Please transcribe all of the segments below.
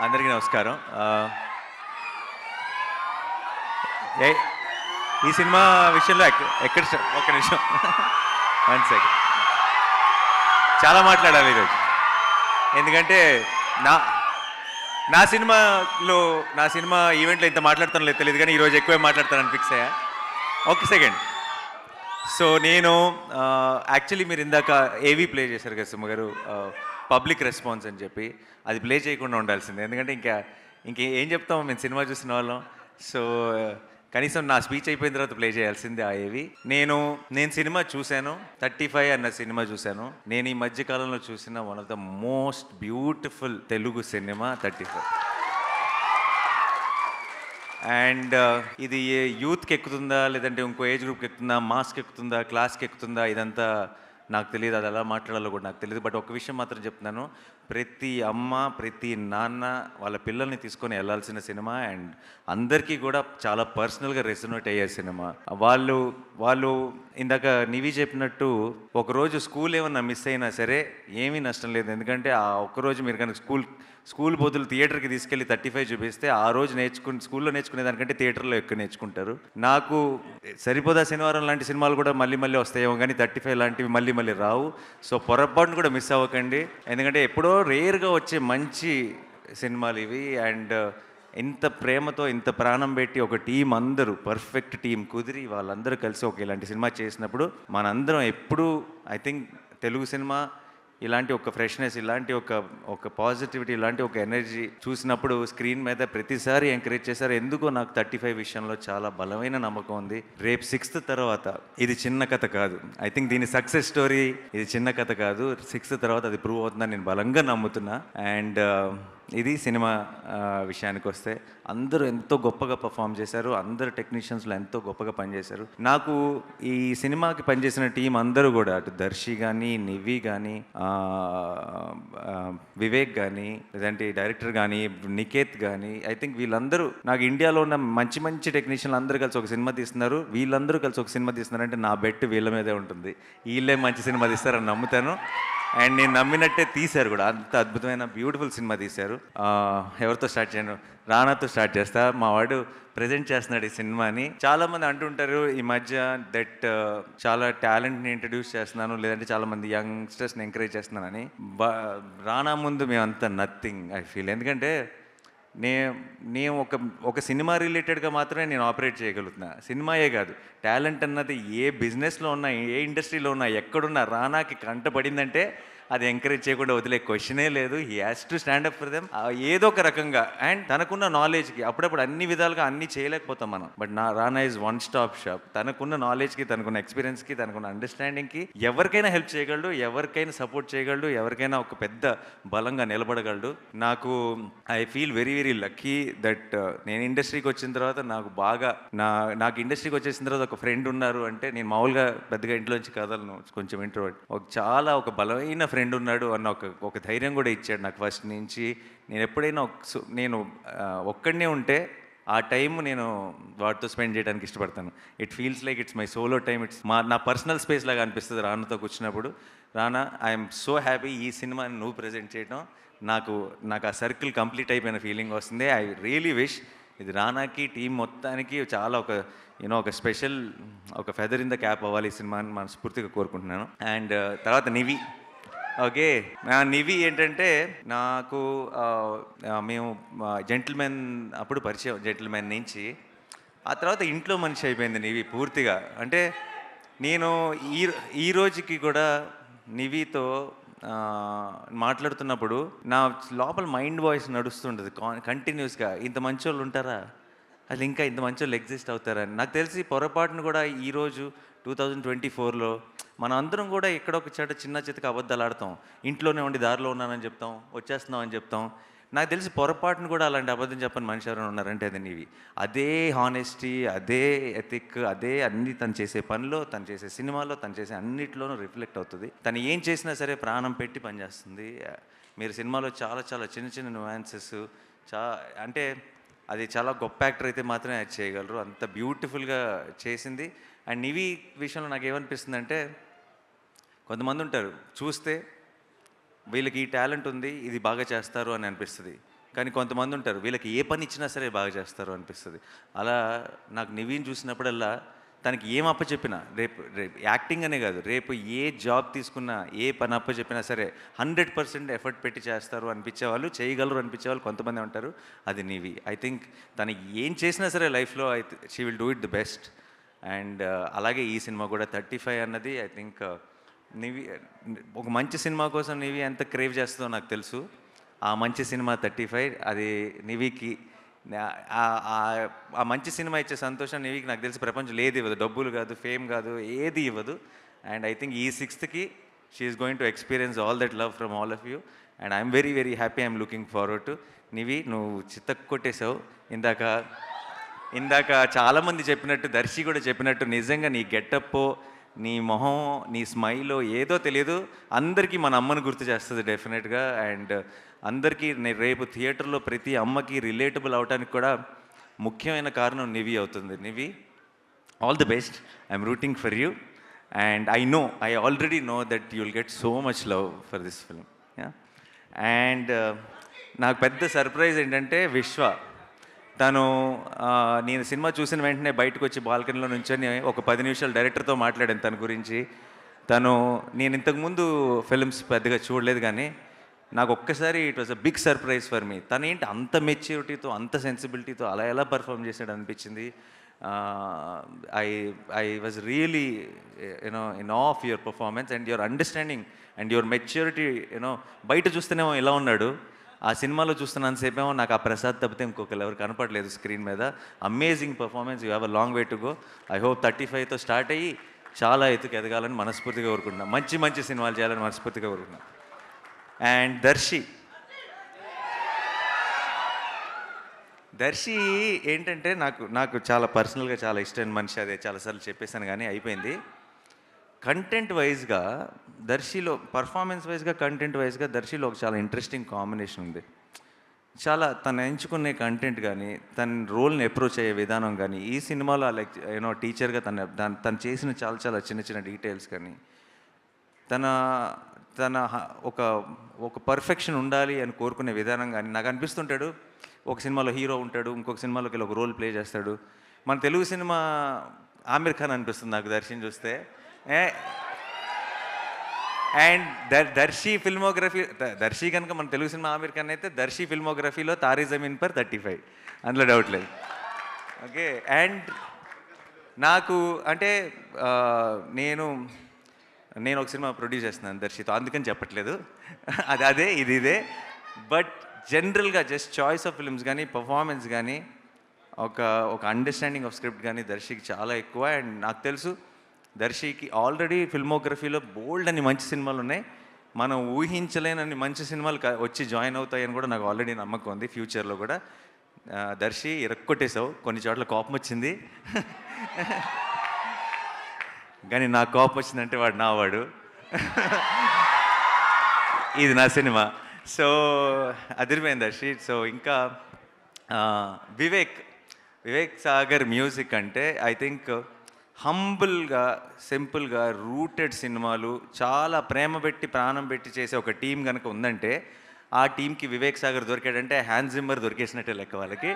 అందరికీ నమస్కారం. ఏ- ఈ సినిమా విషయంలో ఎక్క- ఎక్కడ స్ట- ఒక్క నిమిషం. వన్ సెకండ్ చాలా మాట్లాడాలి ఈరోజు ఎందుకంటే నా నా సినిమాలో నా సినిమా ఈవెంట్లో ఇంత మాట్లాడతాను లేదు తెలియదు కానీ ఈరోజు ఎక్కువే మాట్లాడతానని ఫిక్స్ అయ్యా. ఒక సెకండ్ సో నేను యాక్చువల్లీ మీరు ఇందాక ఏవీ ప్లే చేశారు కదా సుమ గారు పబ్లిక్ రెస్పాన్స్ అని చెప్పి అది ప్లే చేయకుండా ఉండాల్సిందే. ఎందుకంటే ఇంకా ఇంకే ఏం చెప్తాము మేము సినిమా చూసిన వాళ్ళం. సో కనీసం నా స్పీచ్ అయిపోయిన తర్వాత ప్లే చేయాల్సిందే ఆ ఏవి. నేను నేను సినిమా చూశాను థర్టీ ఫైవ్ అన్న సినిమా చూశాను. నేను ఈ మధ్య కాలంలో చూసిన one of the most beautiful Telugu cinema thirty five. And ఇది యూత్కి ఎక్కుతుందా లేదంటే ఇంకో ఏజ్ గ్రూప్కి ఎక్కుతుందా మాస్కి ఎక్కుతుందా క్లాస్కి ఎక్కుతుందా ఇదంతా నాకు తెలియదు అది ఎలా మాట్లాడాలో కూడా నాకు తెలియదు బట్ ఒక విషయం మాత్రం చెప్తున్నాను. ప్రతి అమ్మ ప్రతి నాన్న వాళ్ళ పిల్లల్ని తీసుకొని వెళ్ళాల్సిన సినిమా అండ్ అందరికీ కూడా చాలా పర్సనల్గా రెసొనేట్ అయ్యే సినిమా. వాళ్ళు వాళ్ళు ఇందాక నివి చెప్పినట్టు ఒకరోజు స్కూల్ ఏమన్నా మిస్ అయినా సరే ఏమీ నష్టం లేదు. ఎందుకంటే ఆ ఒక్కరోజు మీరు కనుక స్కూల్ స్కూల్ బదులు థియేటర్కి తీసుకెళ్ళి థర్టీ ఫైవ్ చూపిస్తే ఆ రోజు నేర్చుకుని స్కూల్లో నేర్చుకునే దానికంటే థియేటర్లో ఎక్కువ నేర్చుకుంటారు. నాకు సరిపోదా శనివారం లాంటి సినిమాలు కూడా మళ్ళీ మళ్ళీ వస్తాయేమో కానీ థర్టీ ఫైవ్ లాంటివి మళ్ళీ మళ్ళీ రావు. సో పొరపాటును కూడా మిస్ అవ్వకండి. ఎందుకంటే ఎప్పుడో రేర్గా వచ్చే మంచి సినిమాలు ఇవి. అండ్ ఇంత ప్రేమతో ఇంత ప్రాణం పెట్టి ఒక టీం అందరూ పర్ఫెక్ట్ టీం కుదిరి వాళ్ళందరూ కలిసి ఒక ఇలాంటి సినిమా చేసినప్పుడు మనందరం ఎప్పుడూ ఐ థింక్ తెలుగు సినిమా ఇలాంటి ఒక ఫ్రెష్నెస్ ఇలాంటి ఒక ఒక పాజిటివిటీ ఇలాంటి ఒక ఎనర్జీ చూసినప్పుడు స్క్రీన్ మీద ప్రతిసారి ఎంకరేజ్ చేశారు. ఎందుకో నాకు థర్టీ ఫైవ్ విషయంలో చాలా బలమైన నమ్మకం ఉంది. రేపు సిక్స్త్ తర్వాత ఇది చిన్న కథ కాదు. ఐ థింక్ దీని సక్సెస్ స్టోరీ ఇది చిన్న కథ కాదు. సిక్స్త్ తర్వాత అది ప్రూవ్ అవుతుందని నేను బలంగా నమ్ముతున్నా. అండ్ ఇది సినిమా విషయానికి వస్తే అందరూ ఎంతో గొప్పగా పర్ఫామ్ చేశారు అందరు టెక్నీషియన్స్లో ఎంతో గొప్పగా పనిచేశారు. నాకు ఈ సినిమాకి పనిచేసిన టీం అందరూ కూడా అటు దర్శి కానీ నివి కానీ వివేక్ కానీ లేదంటే డైరెక్టర్ కానీ నికేత్ కానీ ఐ థింక్ వీళ్ళందరూ నాకు ఇండియాలో ఉన్న మంచి మంచి టెక్నీషియన్లు అందరూ కలిసి ఒక సినిమా తీస్తున్నారు. వీళ్ళందరూ కలిసి ఒక సినిమా తీస్తున్నారంటే నా బెట్ వీళ్ళ మీదే ఉంటుంది. వీళ్ళే మంచి సినిమా తీస్తారని నమ్ముతాను. అండ్ నేను నమ్మినట్టే తీశారు కూడా. అంత అద్భుతమైన బ్యూటిఫుల్ సినిమా తీశారు. చేశారు. ఎవరితో స్టార్ట్ చేయను? రానాతో స్టార్ట్ చేస్తా. మా వాడు ప్రజెంట్ చేస్తున్నాడు ఈ సినిమాని. చాలా మంది అంటుంటారు ఈ మధ్య దట్ చాలా టాలెంట్ని ఇంట్రడ్యూస్ చేస్తున్నాను లేదంటే చాలా మంది యంగ్స్టర్స్ని ఎంకరేజ్ చేస్తున్నానని. రానా ముందు మేమంతా నథింగ్ ఐ ఫీల్ ఎందుకంటే నే నేను ఒక ఒక సినిమా రిలేటెడ్గా మాత్రమే నేను ఆపరేట్ చేయగలుగుతున్నా. సినిమాయే కాదు. టాలెంట్ అన్నది ఏ బిజినెస్లో ఉన్నా ఏ ఇండస్ట్రీలో ఉన్నా ఎక్కడున్నా రానాకి కంటపడిందంటే అది ఎంకరేజ్ చేయకుండా వదిలే క్వశ్చనే లేదు. He has to stand up for them ఏదో ఒక రకంగా. అండ్ తనకున్న నాలెడ్జ్కి అప్పుడప్పుడు అన్ని విధాలుగా అన్ని చేయలేకపోతాం మనం. బట్ నా Rana is one stop shop తనకున్న నాలెడ్జ్కి తనకున్న ఎక్స్పీరియన్స్కి తనకున్న అండర్స్టాండింగ్కి ఎవరికైనా హెల్ప్ చేయగలడు ఎవరికైనా సపోర్ట్ చేయగలడు ఎవరికైనా ఒక పెద్ద బలంగా నిలబడగలడు. నాకు I feel very very lucky that నేను ఇండస్ట్రీకి వచ్చిన తర్వాత నాకు బాగా నా నాకు ఇండస్ట్రీకి వచ్చేసిన తర్వాత ఒక ఫ్రెండ్ ఉన్నారు అంటే నేను మామూలుగా పెద్దగా ఇంట్లోంచి కదలను కొంచెం ఇంట్రోవర్ట్ ఒక చాలా ఒక బలమైన ఫ్రెండ్ ఉన్నాడు అన్న ఒక ఒక ధైర్యం కూడా ఇచ్చాడు నాకు ఫస్ట్ నుంచి. నేను ఎప్పుడైనా నేను ఒక్కడనే ఉంటే ఆ టైం నేను వాటితో స్పెండ్ చేయడానికి ఇష్టపడతాను. It feels like it's my solo time it's మా నా పర్సనల్ స్పేస్ లాగా అనిపిస్తుంది రానాతో కూర్చున్నప్పుడు. రానా ఐఎమ్ సో హ్యాపీ ఈ సినిమాని నువ్వు ప్రజెంట్ చేయడం నాకు నాకు ఆ సర్కిల్ కంప్లీట్ అయిపోయిన ఫీలింగ్ వస్తుంది. ఐ రియలీ విష్ ఇది రానాకి టీం మొత్తానికి చాలా ఒక యూనో ఒక స్పెషల్ ఒక ఫెదర్ ఇన్ ద క్యాప్ అవ్వాలి ఈ సినిమాని మనస్ఫూర్తిగా కోరుకుంటున్నాను. అండ్ uh, తర్వాత నివి. ఓకే. నా నివి ఏంటంటే నాకు మేము జెంటిల్మెన్ అప్పుడు పరిచయం జెంటిల్మెన్ నుంచి ఆ తర్వాత ఇంట్లో మనిషి అయిపోయింది నివి పూర్తిగా. అంటే నేను ఈ ఈ రోజుకి కూడా నివితో మాట్లాడుతున్నప్పుడు నా లోపల మైండ్ వాయిస్ నడుస్తుంటుంది కంటిన్యూస్గా ఇంత మంచి వాళ్ళు ఉంటారా? అసలు ఇంకా ఇంత మంచి వాళ్ళు ఎగ్జిస్ట్ అవుతారని నాకు తెలిసి పొరపాటును కూడా ఈరోజు టూ థౌజండ్ ట్వంటీ ఫోర్లో మనం అందరం కూడా ఎక్కడొక చోట చిన్న చితక అబద్ధాలు ఆడతాం. ఇంట్లోనే ఉండి దారిలో ఉన్నానని చెప్తాం వచ్చేస్తున్నాం అని చెప్తాం. నాకు తెలిసి పొరపాటును కూడా అలాంటి అబద్ధం చెప్పని మనిషి ఎవరైనా ఉన్నారంటే అది నీవి. అదే హానెస్టీ అదే ఎథిక్ అదే అన్ని తను చేసే పనిలో తను చేసే సినిమాలో తను చేసే అన్నిట్లోనూ రిఫ్లెక్ట్ అవుతుంది. తను ఏం చేసినా సరే ప్రాణం పెట్టి పనిచేస్తుంది. మీరు సినిమాలో చాలా చాలా చిన్న చిన్న న్యూయాన్సెస్ చా అంటే అది చాలా గొప్ప యాక్టర్ అయితే మాత్రమే అది చేయగలరు. అంత బ్యూటిఫుల్గా చేసింది. అండ్ ఇవి విషయంలో నాకు ఏమనిపిస్తుంది అంటే కొంతమంది ఉంటారు చూస్తే వీళ్ళకి ఈ టాలెంట్ ఉంది ఇది బాగా చేస్తారు అని అనిపిస్తుంది. కానీ కొంతమంది ఉంటారు వీళ్ళకి ఏ పని ఇచ్చినా సరే బాగా చేస్తారు అనిపిస్తుంది. అలా నాకు నివీన్ చూసినప్పుడల్లా తనకి ఏం అప్పచెప్పినా రేపు రేపు యాక్టింగ్ అనే కాదు రేపు ఏ జాబ్ తీసుకున్నా ఏ పని అప్ప చెప్పినా సరే హండ్రెడ్ పర్సెంట్ ఎఫర్ట్ పెట్టి చేస్తారు అనిపించే వాళ్ళు చేయగలరు అనిపించే వాళ్ళు కొంతమంది ఉంటారు. అది నీవి. ఐ థింక్ తనకి ఏం చేసినా సరే లైఫ్లో I she will do it the best. And అలాగే ఈ సినిమా కూడా థర్టీ ఫైవ్ అన్నది ఐ థింక్ నీవి ఒక మంచి సినిమా కోసం నీవి ఎంత క్రేవ్ చేస్తుందో నాకు తెలుసు. ఆ మంచి సినిమా థర్టీ ఫైవ్ అది నివికి ఆ- మంచి సినిమా ఇచ్చే సంతోషం నివికి నాకు తెలిసి ప్రపంచం ఏది ఇవ్వదు. డబ్బులు కాదు ఫేమ్ కాదు ఏది ఇవ్వదు. అండ్ ఐ థింక్ ఈ సిక్స్త్కి she's going to experience all that love from all of you and I'm very very happy I'm looking forward to Nivi. నువ్వు చిత్త కొట్టేశావు. ఇందాక ఇందాక చాలామంది చెప్పినట్టు దర్శి కూడా చెప్పినట్టు నిజంగా నీ గెటప్ నీ మొహం నీ స్మైల్ ఏదో తెలియదు. అందరికీ మన అమ్మని గుర్తు చేస్తుంది డెఫినెట్గా. అండ్ అందరికీ నేను రేపు థియేటర్లో ప్రతి అమ్మకి రిలేటబుల్ అవడానికి కూడా ముఖ్యమైన కారణం నివి అవుతుంది. Nivi all the best. I'm rooting for you. And I know I already know that you'll get so much love for this film. And నాకు పెద్ద సర్ప్రైజ్ ఏంటంటే విశ్వ. తను నేను సినిమా చూసిన వెంటనే బయటకు వచ్చి బాల్కనీలో నుంచొని ఒక పది నిమిషాలు డైరెక్టర్తో మాట్లాడాను తన గురించి. తను నేను ఇంతకుముందు ఫిల్మ్స్ పెద్దగా చూడలేదు కానీ నాకు ఒక్కసారి it was a big surprise for me తను ఏంటి అంత మెచ్యూరిటీతో అంత సెన్సిబిలిటీతో అలా ఎలా పర్ఫామ్ చేశాడు అనిపించింది? I I was really you know in of your performance and your understanding and your maturity you know బయట చూస్తేనేమో ఇలా ఉన్నాడు. ఆ సినిమాలో చూస్తున్నంతసేపేమో నాకు ఆ ప్రసాద్ తప్పితే ఇంకొకరు ఎవరు కనపడలేదు స్క్రీన్ మీద. Amazing performance you have a long way to go I hope thirty ఫైవ్తో start అయ్యి చాలా ఎత్తుకు ఎదగాలని మనస్ఫూర్తిగా కోరుకుంటున్నాను మంచి మంచి సినిమాలు చేయాలని మనస్ఫూర్తిగా కోరుకుంటున్నాను అండ్ దర్శి దర్శి ఏంటంటే నాకు నాకు చాలా పర్సనల్గా చాలా ఇష్టమైన మనిషి అదే. చాలాసార్లు చెప్పేశాను కానీ అయిపోయింది. కంటెంట్ వైజ్గా దర్శిలో పర్ఫార్మెన్స్ వైజ్గా కంటెంట్ వైజ్గా దర్శిలో ఒక చాలా ఇంట్రెస్టింగ్ కాంబినేషన్ ఉంది. చాలా తను ఎంచుకునే కంటెంట్ కానీ తన రోల్ని అప్రోచ్ అయ్యే విధానం కానీ ఈ సినిమాలో లైక్ యూనో టీచర్గా తన దాని తను చేసిన చాలా చాలా చిన్న చిన్న డీటెయిల్స్ కానీ తన తన ఒక ఒక పర్ఫెక్షన్ ఉండాలి అని కోరుకునే విధానం కానీ నాకు అనిపిస్తుంటాడు ఒక సినిమాలో హీరో ఉంటాడు ఇంకొక సినిమాలోకి వెళ్ళి ఒక రోల్ ప్లే చేస్తాడు. మన తెలుగు సినిమా ఆమిర్ ఖాన్ అనిపిస్తుంది నాకు దర్శనం చూస్తే. అండ్ దర్ దర్శి ఫిల్మోగ్రఫీ ద- దర్శి కనుక మన తెలుగు సినిమా ఆమిర్ ఖాన్ అయితే దర్శి ఫిల్మోగ్రఫీలో తారీ జమీన్ పర్ థర్టీ ఫైవ్. అందులో డౌట్ లేదు. ఓకే అండ్ నాకు అంటే నేను నేను ఒక సినిమా ప్రొడ్యూస్ చేస్తున్నాను దర్శితో అందుకని చెప్పట్లేదు. అది అదే ఇది ఇదే. బట్ జనరల్గా జస్ట్ చాయిస్ ఆఫ్ ఫిల్మ్స్ కానీ పర్ఫార్మెన్స్ కానీ ఒక ఒక అండర్స్టాండింగ్ ఆఫ్ స్క్రిప్ట్ కానీ దర్శికి చాలా ఎక్కువ. అండ్ నాకు తెలుసు దర్శికి ఆల్రెడీ ఫిల్మోగ్రఫీలో బోల్డ్ అని మంచి సినిమాలు ఉన్నాయి. మనం ఊహించలేనని మంచి సినిమాలు వచ్చి జాయిన్ అవుతాయని కూడా నాకు ఆల్రెడీ నమ్మకం ఉంది ఫ్యూచర్లో కూడా. దర్శి ఇరక్కొట్టేశావు. కొన్ని చోట్ల కోపం వచ్చింది కానీ నా కోపం వచ్చిందంటే వాడు నా వాడు ఇది నా సినిమా. సో అదిరిపోయింది దర్శి. సో ఇంకా వివేక్ వివేక్ సాగర్ మ్యూజిక్ అంటే ఐ థింక్ హంబుల్గా సింపుల్గా రూటెడ్ సినిమాలు చాలా ప్రేమ పెట్టి ప్రాణం పెట్టి చేసే ఒక టీం కనుక ఉందంటే ఆ టీంకి వివేక్ సాగర్ దొరికాడంటే హ్యాండ్ జిమ్మర్ దొరికేసినట్టే లెక్క వాళ్ళకి.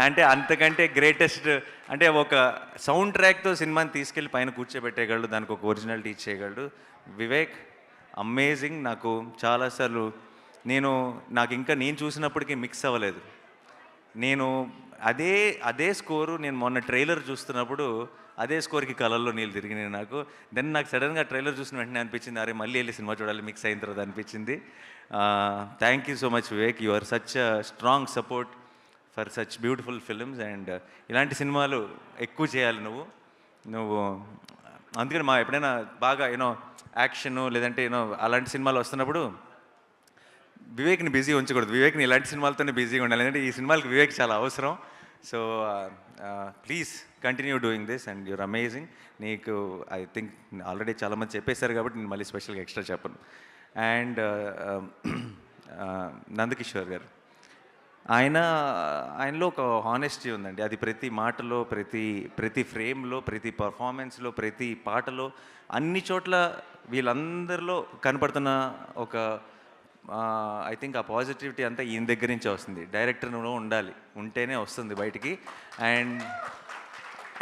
అంటే అంతకంటే గ్రేటెస్ట్ అంటే ఒక సౌండ్ ట్రాక్తో సినిమాని తీసుకెళ్ళి పైన కూర్చోబెట్టేయగలడు దానికి ఒక ఒరిజినాలిటీ ఇచ్చేయగలడు. వివేక్ అమేజింగ్. నాకు చాలాసార్లు నేను నాకు ఇంకా నేను చూసినప్పటికీ మిక్స్ అవ్వలేదు. నేను అదే అదే స్కోరు నేను మొన్న ట్రైలర్ చూస్తున్నప్పుడు అదే స్కోర్కి కలర్లో నీళ్ళు తిరిగినాయి నాకు. దెన్ నాకు సడన్గా ట్రైలర్ చూసిన వెంటనే అనిపించింది అరే మళ్ళీ వెళ్ళి సినిమా చూడాలి మిక్స్ అయిన తర్వాత అనిపించింది. Thank you so much Vivek you are such strong support for such beautiful films and ఇలాంటి సినిమాలు ఎక్కువ చేయాలి నువ్వు. నువ్వు అందుకని మా ఎప్పుడైనా బాగా యూనో యాక్షన్ లేదంటే యూనో అలాంటి సినిమాలు వస్తున్నప్పుడు వివేక్ని బిజీ ఉంచకూడదు. వివేక్ని ఇలాంటి సినిమాలతోనే బిజీగా ఉండాలి. ఎందుకంటే ఈ సినిమాలకు వివేక్ చాలా అవసరం. So please continue doing this and your amazing నీకు ఐ థింక్ ఆల్రెడీ చాలామంది చెప్పేశారు కాబట్టి నేను మళ్ళీ స్పెషల్గా ఎక్స్ట్రా చెప్పను. And uh, um, uh, Nandakishore గారు ఆయన ఆయనలో ఒక హానెస్టీ ఉందండి. అది ప్రతి మాటలో ప్రతి ప్రతి ఫ్రేమ్లో ప్రతి పర్ఫార్మెన్స్లో ప్రతి పాటలో అన్ని చోట్ల వీళ్ళందరిలో కనపడుతున్న ఒక ఐ థింక్ ఆ పాజిటివిటీ అంతా ఈయన దగ్గర నుంచే వస్తుంది. డైరెక్టర్లో ఉండాలి. ఉంటేనే వస్తుంది బయటికి. అండ్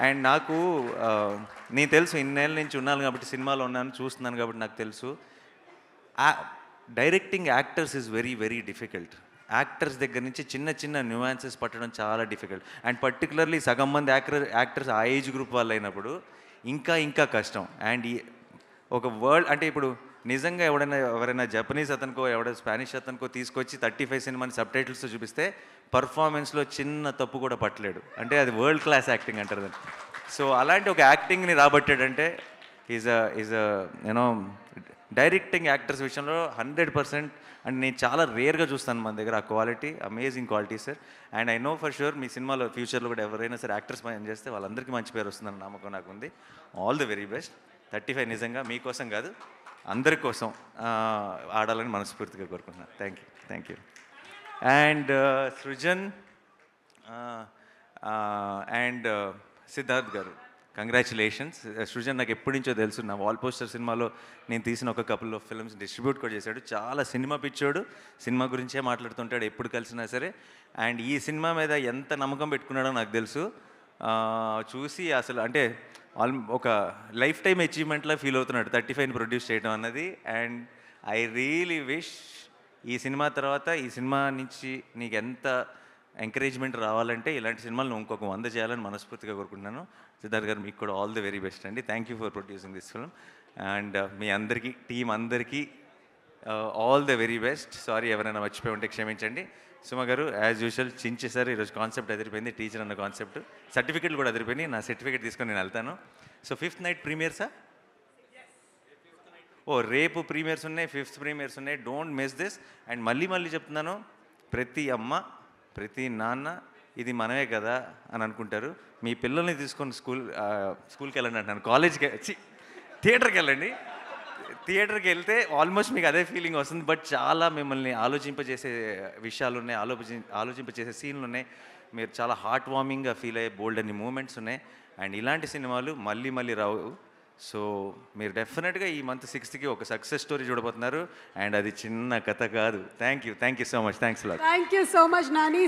అండ్ నాకు నీ నేను తెలుసు ఇన్నేళ్ళ నుంచి ఉన్నాను కాబట్టి సినిమాలో ఉన్నాను చూస్తున్నాను కాబట్టి నాకు తెలుసు. Directing actors is very very difficult actors దగ్గర నుంచి చిన్న చిన్న న్యూయాన్సెస్ పట్టడం చాలా డిఫికల్ట్ అండ్ పర్టికులర్లీ సగం మంది యాక్టర్ యాక్టర్స్ ఆ ఏజ్ గ్రూప్ వాళ్ళు అయినప్పుడు ఇంకా ఇంకా కష్టం. అండ్ ఈ ఒక వరల్డ్ అంటే ఇప్పుడు నిజంగా ఎవడైనా ఎవరైనా జపనీస్ అతనికో ఎవడైనా స్పానిష్ అతనికో తీసుకొచ్చి థర్టీ ఫైవ్ సినిమాని సబ్ టైటిల్స్ చూపిస్తే పర్ఫార్మెన్స్లో చిన్న తప్పు కూడా పట్టలేడు. అంటే అది వరల్డ్ క్లాస్ యాక్టింగ్ అంటారు దాన్ని. సో అలాంటి ఒక యాక్టింగ్ని రాబట్టాడంటే is a is a you know directing actors విషయంలో హండ్రెడ్ పర్సెంట్ అండ్ నేను చాలా రేర్గా చూస్తాను మన దగ్గర ఆ quality amazing quality sir and I know for sure మీ సినిమాలో ఫ్యూచర్లో కూడా ఎవరైనా సరే యాక్టర్స్ పని చేస్తే వాళ్ళందరికీ మంచి పేరు వస్తుందని నమ్మకం నాకు ఉంది. All the very best thirty five నిజంగా మీకోసం కాదు. అందరి కోసం ఆడాలని మనస్ఫూర్తిగా కోరుకుంటున్నాను thank you thank you and Srujan and uh, Siddharth గారు కంగ్రాచులేషన్స్ uh, సృజన్ నాకు ఎప్పటి నుంచో తెలుసు నా వాల్ పోస్టర్ సినిమాలో నేను తీసిన ఒక కపుల్ ఆఫ్ ఫిల్మ్స్ డిస్ట్రిబ్యూట్ కూడా చేశాడు. చాలా సినిమా పిచ్చోడు సినిమా గురించే మాట్లాడుతుంటాడు ఎప్పుడు కలిసినా సరే. అండ్ ఈ సినిమా మీద ఎంత నమ్మకం పెట్టుకున్నాడో నాకు తెలుసు. చూసి అసలు అంటే ఆల్ ఒక లైఫ్ టైం అచీవ్మెంట్లా ఫీల్ అవుతున్నాడు. థర్టీ ఫైవ్ ప్రొడ్యూస్ చేయడం అన్నది. అండ్ ఐ రియలీ విష్ ఈ సినిమా తర్వాత ఈ సినిమా నుంచి నీకు ఎంత ఎంకరేజ్మెంట్ రావాలంటే ఇలాంటి సినిమాలు నువ్వు ఇంకొక వంద చేయాలని మనస్ఫూర్తిగా కోరుకుంటున్నాను. సిద్ధార్థ్ గారు మీకు కూడా ఆల్ ది వెరీ బెస్ట్ అండి. Thank you for producing this film. And మీ అందరికీ టీం అందరికీ all the very best sorry ఎవరైనా మర్చిపోయి ఉంటే క్షమించండి. సుమ గారు యాజ్ యూజువల్ చించేసారు ఈరోజు కాన్సెప్ట్ అదిరిపోయింది. టీచర్ అన్న కాన్సెప్ట్ సర్టిఫికెట్లు కూడా అదిరిపోయినాయి. నా సర్టిఫికేట్ తీసుకొని నేను వెళ్తాను. So fifth night premiere sir ఓ రేపు ప్రీమియర్స్ ఉన్నాయి. ఫిఫ్త్ ప్రీమియర్స్ ఉన్నాయి. డోంట్ మిస్ దిస్ అండ్ మళ్ళీ మళ్ళీ చెప్తున్నాను. ప్రతి అమ్మ ప్రతి నాన్న ఇది మనమే కదా అని అనుకుంటారు. మీ పిల్లల్ని తీసుకొని స్కూల్ స్కూల్కి వెళ్ళండి అంటున్నాను. కాలేజ్కి థియేటర్కి వెళ్ళండి. థియేటర్కి వెళ్తే ఆల్మోస్ట్ మీకు అదే ఫీలింగ్ వస్తుంది. బట్ చాలా మిమ్మల్ని ఆలోచింపజేసే విషయాలు ఉన్నాయి ఆలోచి ఆలోచింపజేసే సీన్లు ఉన్నాయి మీరు చాలా హార్ట్ వార్మింగ్గా ఫీల్ అయ్యే బోల్డ్ అన్ని మూమెంట్స్ ఉన్నాయి. అండ్ ఇలాంటి సినిమాలు మళ్ళీ మళ్ళీ రావు. సో మీరు డెఫినెట్గా ఈ మంత్ సిక్స్త్కి ఒక సక్సెస్ స్టోరీ చూడబోతున్నారు. అండ్ అది చిన్న కథ కాదు. Thank you thank you so much thanks thank you so much Nani.